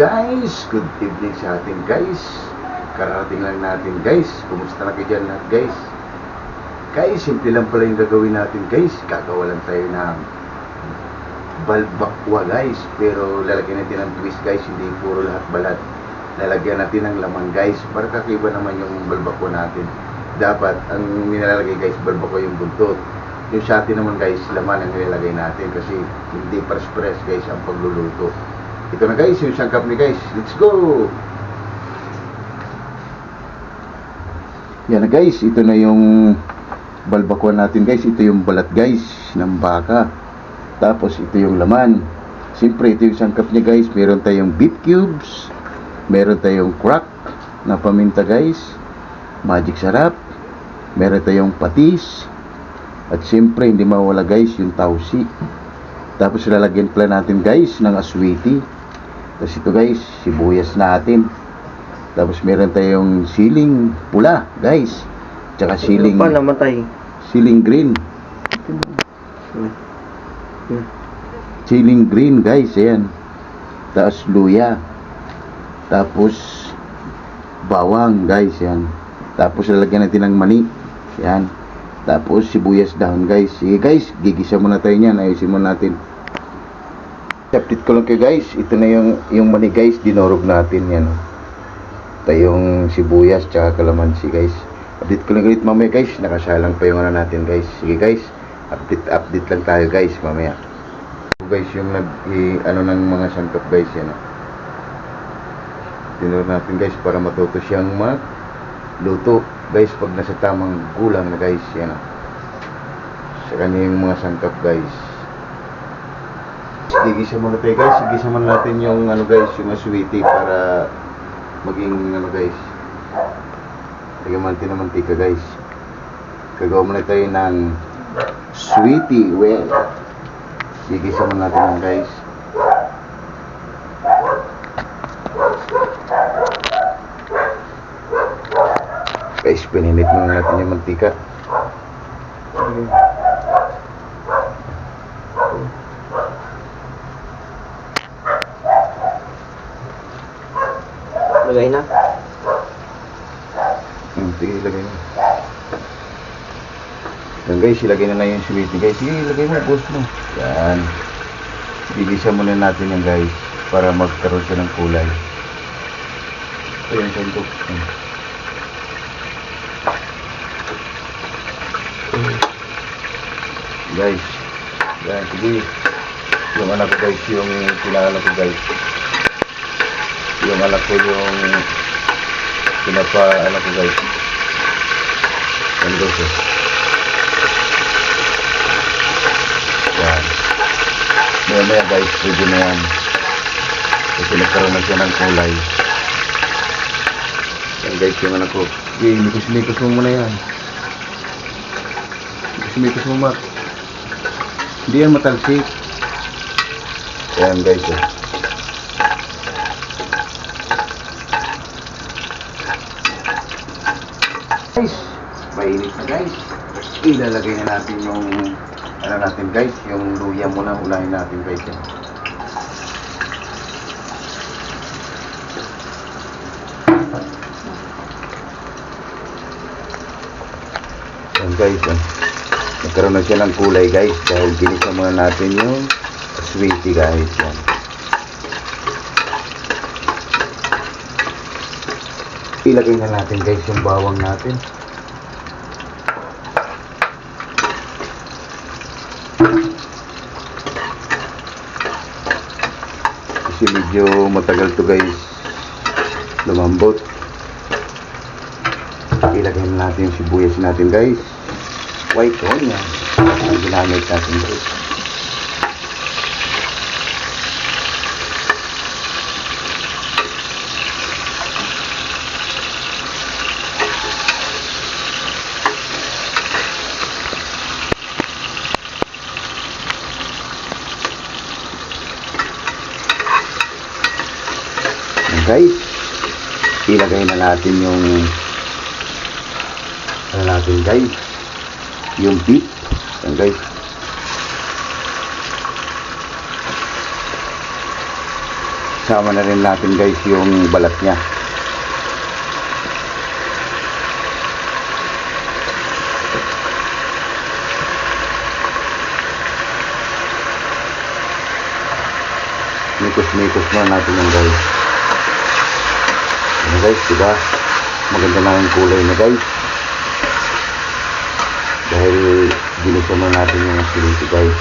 guys, good evening sa atin guys. Karating lang natin guys. Kumusta na kayo dyan lahat guys? Guys, simple lang pala yung gagawin natin guys. Gagawa lang tayo ng balbakwa guys. Pero lalagyan natin ng twist guys, hindi puro lahat balat. Lalagyan natin ng laman guys. Para kakaiba naman yung balbakwa natin. Dapat, ang nilalagay guys, balbakwa yung buntot. Yung sa atin naman guys, laman ang nilalagay natin kasi hindi pares-pares guys ang pagluluto. Ito na guys, yung sangkap ni guys. Let's go! Yan na guys, ito na yung balbakwan natin guys. Ito yung balat guys ng baka. Tapos ito yung laman. Siyempre ito yung sangkap niya guys. Meron tayong beef cubes. Meron tayong crack na paminta guys. Magic sarap. Meron tayong patis. At siyempre hindi mawala guys yung tausi. Tapos lalagyan pala natin guys ng aswiti. Tapos ito guys, sibuyas natin. Tapos meron tayong siling pula, guys. Tsaka siling Pa namatay. siling green. Siling green, guys, ayan. Tapos luya. Tapos bawang, guys, yan. Tapos lalagyan natin ng mani. Yan. Tapos sibuyas dahon, guys. Sige, guys, gigisa muna tayo niyan. Ayusin muna natin. Update ko lang kayo guys, ito na yung yung mani guys, dinorog natin yan. Ito yung sibuyas tsaka kalamansi guys. Update ko lang ulit mamaya guys, nakasalang pa yung ano natin guys. Sige guys, update update lang tayo guys mamaya. Guys yung nag i, ano ng mga sangkap guys yan. oh. Tinuro natin guys para matuto siyang magluto guys pag nasa tamang gulang na guys yan. oh. Sa kanya yung mga sangkap guys. Gigisa muna tayo guys. Gigisa muna natin yung ano guys, yung sweetie para maging ano guys. Lagyan natin ng mantika guys. Gagawa muna tayo ng sweetie well. Gigisa muna natin yan guys. Guys, pininit muna natin yung mantika. Lagay na. Hmm, sige, ilagay mo. Yan guys, ilagay na lang yung sweetie guys. Sige, ilagay mo, boss mo. Yan. Bigisa muna natin yan guys para magkaroon siya ng kulay. Ayan, sandok. Hmm. Guys, yan, sige. Yung anak ko guys, yung pinangalan ko guys. Yung anak ko yung pinapa anak ko guys. Guys eh. Yan. Maya maya guys, pwede na yan. Kasi nagkaroon na siya ng kulay. Yan guys, yung anak ko. Eh, mikos-mikos mo muna yan. Mikos-mikos mo, Mark. Hindi yan matalsik. Yan guys eh. Guys, mainit na guys. Ilalagay na natin yung ano natin guys, yung luya muna ulahin natin guys. Yan guys, yan. Nagkaroon na siya ng kulay guys dahil ginisa muna natin yung sweetie guys. Yan. Ilagay na natin guys yung bawang natin. Kasi medyo matagal to guys lumambot. Ilagay na natin yung sibuyas natin guys. White onion. Ang ginamit natin guys ilagay na natin yung ano natin guys yung beef yan guys isama na rin natin guys yung balat niya. Mikos-mikos na natin yung guys. Ano guys, diba? Maganda na yung kulay na guys. Dahil ginisa mo natin yung acidity guys.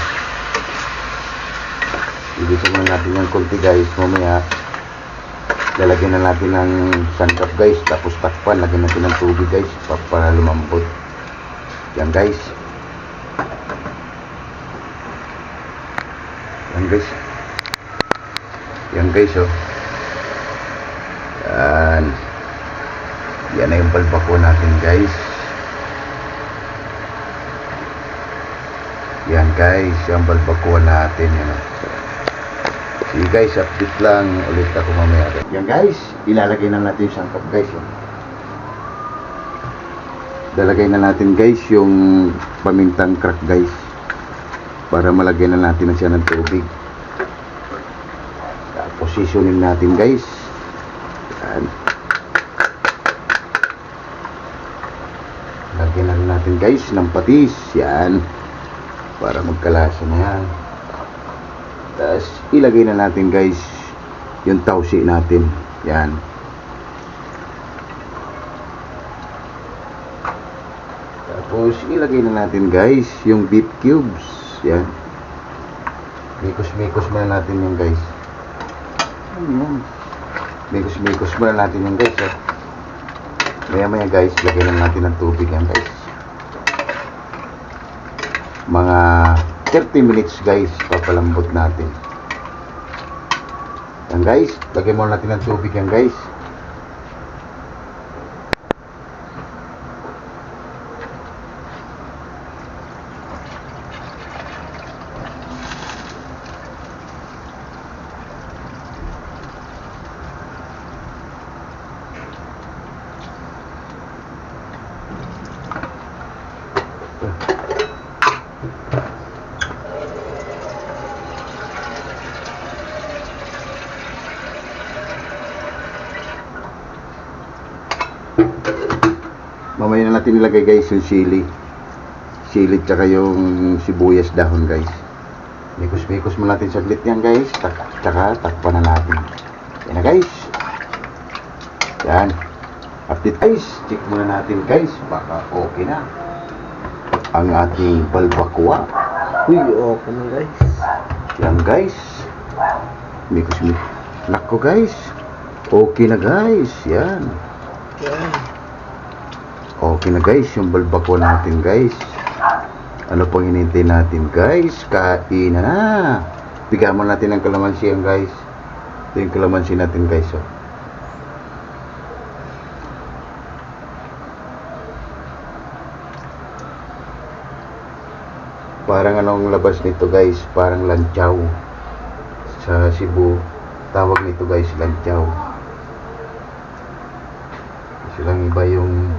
Ginisa mo natin yung konti guys. Mamaya, lalagyan na natin ng sangkap guys. Tapos takpan, lagyan natin ng tubig guys. pa- Para lumambot. Yan guys. Yan guys. Yan guys oh. Yan. Yan na yung balbako natin guys. Yan guys, yung balbako natin. Yan oh. Sige guys, update lang ulit ako mamaya. Yan guys, ilalagay na natin yung sangkap guys. Oh. Lalagay na natin guys yung pamintang crack guys. Para malagyan na natin na siya ng tubig. Tapos seasonin natin guys. Yan. Lagyan na rin guys ng patis. Yan. Para magkalasa na yan. Tapos ilagay na natin guys yung tausi natin. Yan. Tapos ilagay na natin guys yung beef cubes. Yan. Mikos-mikos muna natin yung guys. Ayan. Mikos-mikos muna natin yung guys. Oh. Maya maya guys, lagyan na natin ng tubig yan guys. Mga 30 minutes guys, papalambot natin. Yan guys, lagyan muna natin ng tubig yan guys. Mamaya na natin ilagay guys yung sili. Sili tsaka yung sibuyas dahon guys. Mikos-mikos mo natin saglit yan guys. Tak tsaka takpan na natin. Yan na guys. Yan. Update guys. Check muna natin guys. Baka okay na. Ang ating balbakwa. Uy, okay na guys. Yan guys. Mikos-mikos. Nako guys. Okay na guys. Yan. Yan. Okay na guys, yung balbako natin guys. Ano pang hinintay natin guys? Kain na na. Bigyan mo natin ng kalamansi yan guys. Ito yung kalamansi natin guys. Oh. Parang anong labas nito guys? Parang lantyaw. Sa Cebu, tawag nito guys, lantyaw. Kasi lang iba yung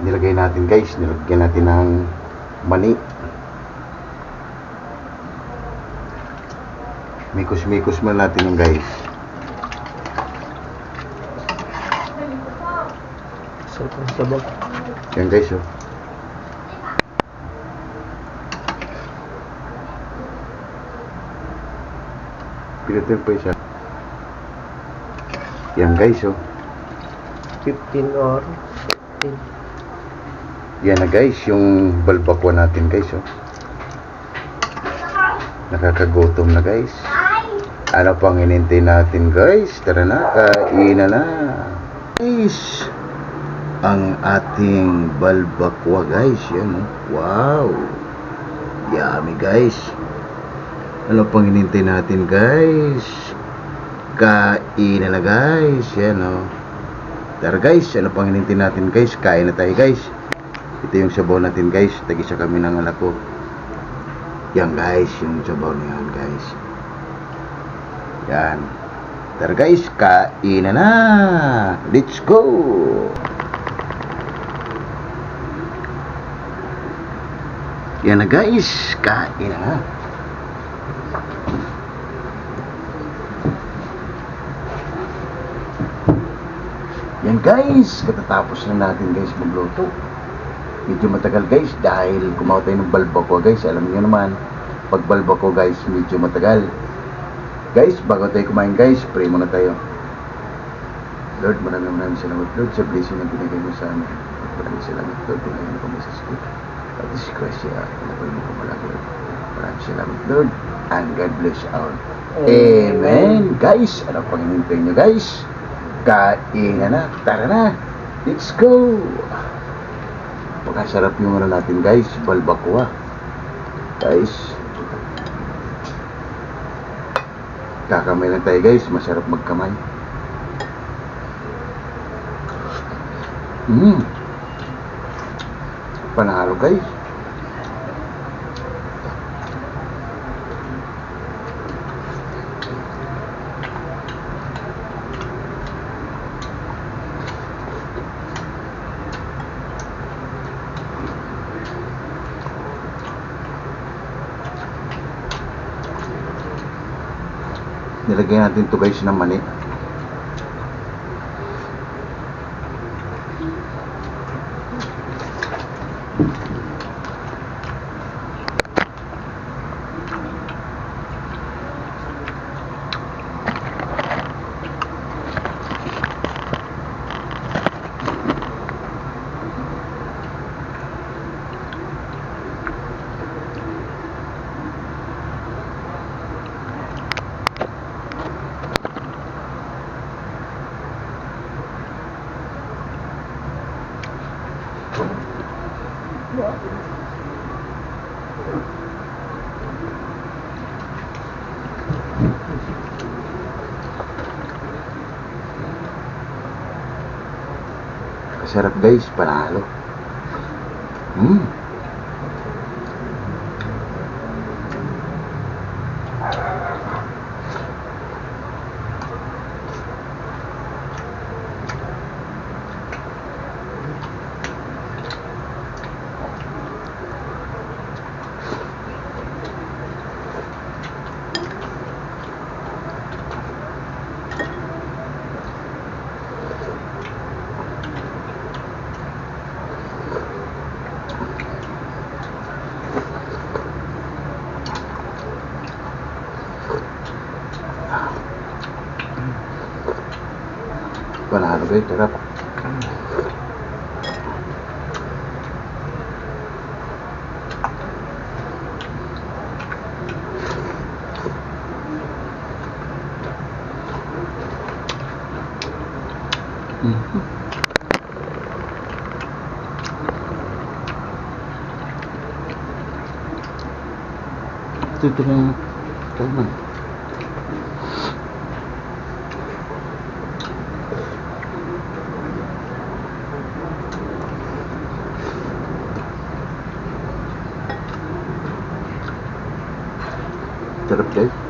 nilagay natin guys. Nilagyan natin ng mani. Mikos mikos mo natin yung guys. Sabag. yan guys oh. Pilitin pa isa. Yan guys oh. 15 or 15. Yan na guys, yung balbakwa natin guys, oh. Nakakagutom na guys. Ano pang inintay natin guys? Tara na, kain na. Guys, ang ating balbakwa guys, yan oh. Wow. Yummy guys. Ano pang inintay natin guys? Kain na na guys, yan oh. Tara guys, ano pang hinintay natin guys? Kain na tayo guys. Ito yung sabaw natin guys. Tagisa kami ng anak ko. Yan guys, yung sabaw na yan guys. Yan. Tara guys, kain na. Let's go. Yan na guys, kain na na. Yan guys, katatapos na natin guys magluto. Medyo matagal guys dahil kumaw tayo ng balbako guys. Alam niyo naman, pag balbako guys, medyo matagal. Guys, bago tayo kumain guys, pray muna tayo. Lord, maraming maraming salamat Lord sa blessing na binigay mo sa amin. Maraming salamat Lord, pinagayon kami sa school. At this Christ, ya, pinaparin mo ko malaki Lord. Maraming salamat Lord, and God bless all. Amen. Guys, ano pang hinintay nyo guys? Kain na na. Tara na. Let's go. Pagkasarap yung ano natin guys. Balbacoa. Guys. Kakamay lang tayo guys. Masarap magkamay. Mm. Panalo guys. Nilagyan natin to guys ng mani. Sarap guys, panalo. Mm. Panalo guys, sarap. Mhm. Ito ito lang. Tama. Sarap guys.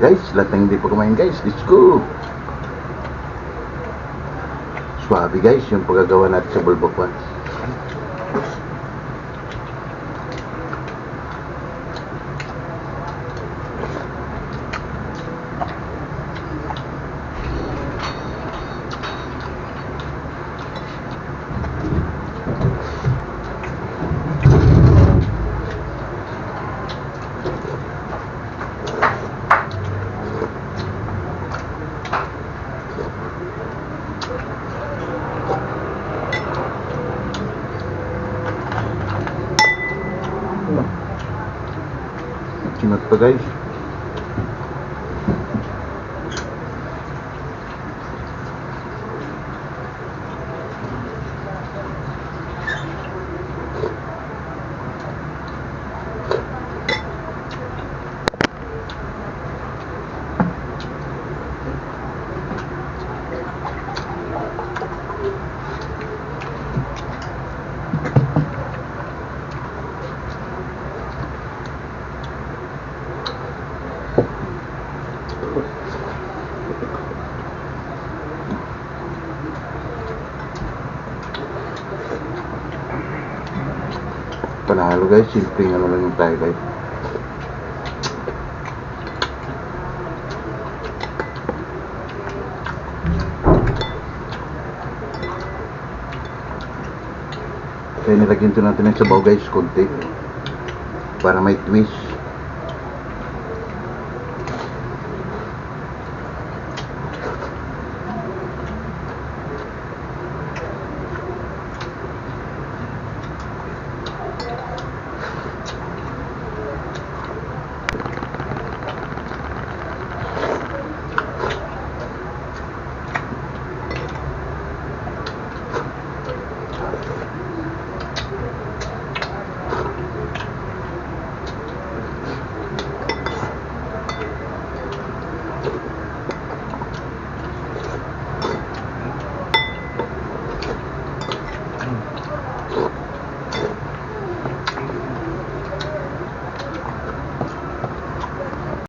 Guys, lahat ng hindi pa kumain guys, let's go! Swabe guys, yung pagkagawa natin sa. Sinat pa guys. Panalo guys, simpleng ano lang yung tayo guys. Kaya nilagyan to natin ng sabaw guys, konti. Para may twist.